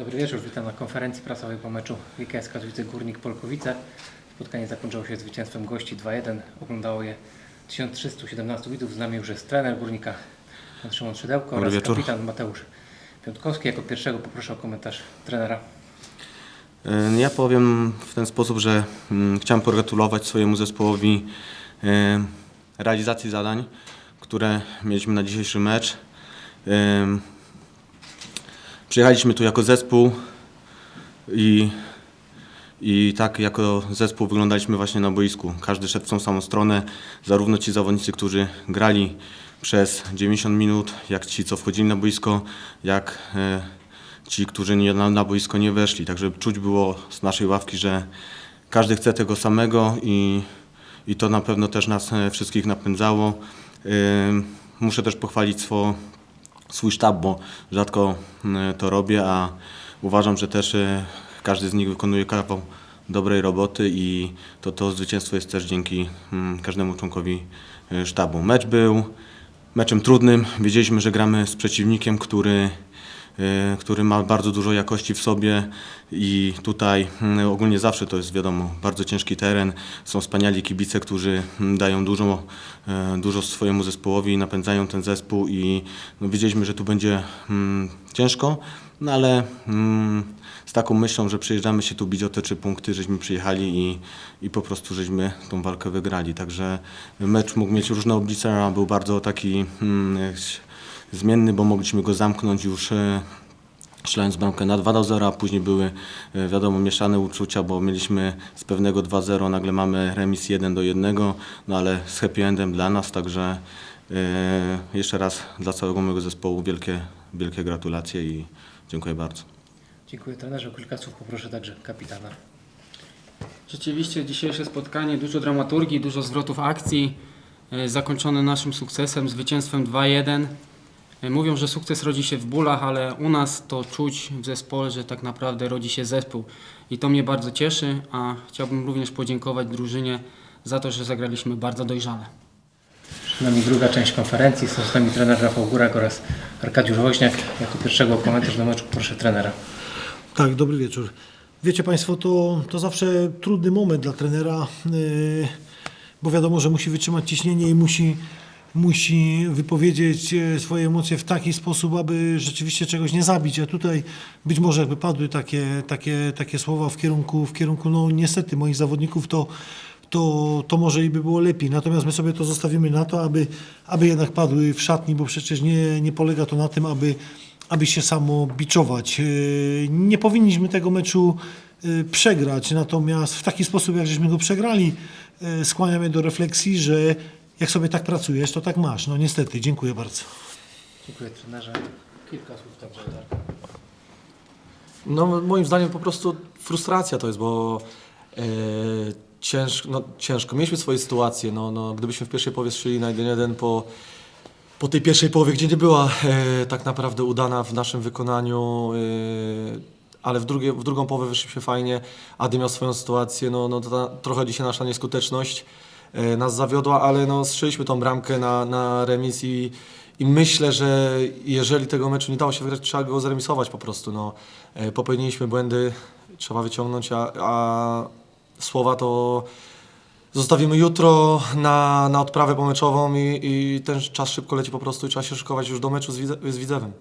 Dobry wieczór, witam na konferencji prasowej po meczu WKS Katowice Górnik Polkowice. Spotkanie zakończyło się zwycięstwem gości 2-1. Oglądało je 1317 widzów. Z nami już jest trener Górnika pan Szymon Szydełko Dobry oraz wieczór. kapitan Mateusz Piątkowski. Jako pierwszego poproszę o komentarz trenera. E, Ja powiem w ten sposób, że mm, chciałem pogratulować swojemu zespołowi e, realizacji zadań, które mieliśmy na dzisiejszy mecz. E, Przyjechaliśmy tu jako zespół i, i tak jako zespół wyglądaliśmy właśnie na boisku. Każdy szedł w tą samą stronę, zarówno ci zawodnicy, którzy grali przez 90 minut, jak ci, co wchodzili na boisko, jak e, ci, którzy nie, na, na boisko nie weszli. Także czuć było z naszej ławki, że każdy chce tego samego i, i to na pewno też nas e, wszystkich napędzało. Ym, Muszę też pochwalić swo, swój sztab, bo rzadko e, to robię, a uważam, że też e, każdy z nich wykonuje kawał dobrej roboty i to, to zwycięstwo jest też dzięki mm, każdemu członkowi e, sztabu. Mecz był meczem trudnym. Wiedzieliśmy, że gramy z przeciwnikiem, który y, który ma bardzo dużo jakości w sobie i tutaj mm, ogólnie zawsze to jest wiadomo, bardzo ciężki teren, są wspaniali kibice, którzy mm, dają dużo, e, dużo swojemu zespołowi, napędzają ten zespół i no, wiedzieliśmy, że tu będzie mm, ciężko, no ale z taką myślą, że przyjeżdżamy się tu bić o te trzy punkty, żeśmy przyjechali i, i po prostu żeśmy tą walkę wygrali, także mecz mógł mieć różne oblicze, a był bardzo taki zmienny, bo mogliśmy go zamknąć już e, strzelając bramkę na 2 do 0, a później były e, wiadomo mieszane uczucia, bo mieliśmy z pewnego 2-0, nagle mamy remis 1 do 1, no ale z happy endem dla nas, także e, jeszcze raz dla całego mojego zespołu wielkie, wielkie gratulacje i dziękuję bardzo. Dziękuję trenerze. O kilka słów poproszę także kapitana. Rzeczywiście dzisiejsze spotkanie, dużo dramaturgii, dużo zwrotów akcji, zakończone naszym sukcesem, zwycięstwem 2-1. Mówią, że sukces rodzi się w bólach, ale u nas to czuć w zespole, że tak naprawdę rodzi się zespół. I to mnie bardzo cieszy, a chciałbym również podziękować drużynie za to, że zagraliśmy bardzo dojrzale. Przed nami druga część konferencji. Są z nami trener Rafał Górak oraz Arkadiusz Woźniak. Jako pierwszego komentarz do meczu poproszę trenera. Tak, dobry wieczór. Wiecie Państwo, to, to zawsze trudny moment dla trenera, yy, bo wiadomo, że musi wytrzymać ciśnienie i musi, musi wypowiedzieć e, swoje emocje w taki sposób, aby rzeczywiście czegoś nie zabić. A tutaj być może jakby padły takie, takie, takie słowa w kierunku, w kierunku no niestety moich zawodników, to, to, to może i by było lepiej. Natomiast my sobie to zostawimy na to, aby, aby jednak padły w szatni, bo przecież nie, nie polega to na tym, aby aby się samo biczować. Yy, Nie powinniśmy tego meczu yy, przegrać, natomiast w taki sposób, jak żeśmy go przegrali, skłania mnie do refleksji, że jak sobie tak pracujesz, to tak masz. No niestety, dziękuję bardzo. Dziękuję trenerze. Kilka słów także. No moim zdaniem po prostu frustracja to jest, bo e, ciężko, no, ciężko. Mieliśmy swoje sytuacje, no, no, gdybyśmy w pierwszej połowie strzeli na 1-1 po, po tej pierwszej połowie, gdzie nie była e, tak naprawdę udana w naszym wykonaniu, e, ale w, drugie, w drugą połowę wyszliśmy fajnie, Ady miał swoją sytuację, no, no to ta, trochę dzisiaj nasza nieskuteczność e, nas zawiodła, ale no, strzeliśmy tą bramkę na, na remis i, i myślę, że jeżeli tego meczu nie dało się wygrać, trzeba go zremisować po prostu. No, E, popełniliśmy błędy, trzeba wyciągnąć, a, a słowa to zostawimy jutro na, na odprawę pomeczową i, i ten czas szybko leci po prostu i trzeba się szykować już do meczu z, Widze- z Widzewem.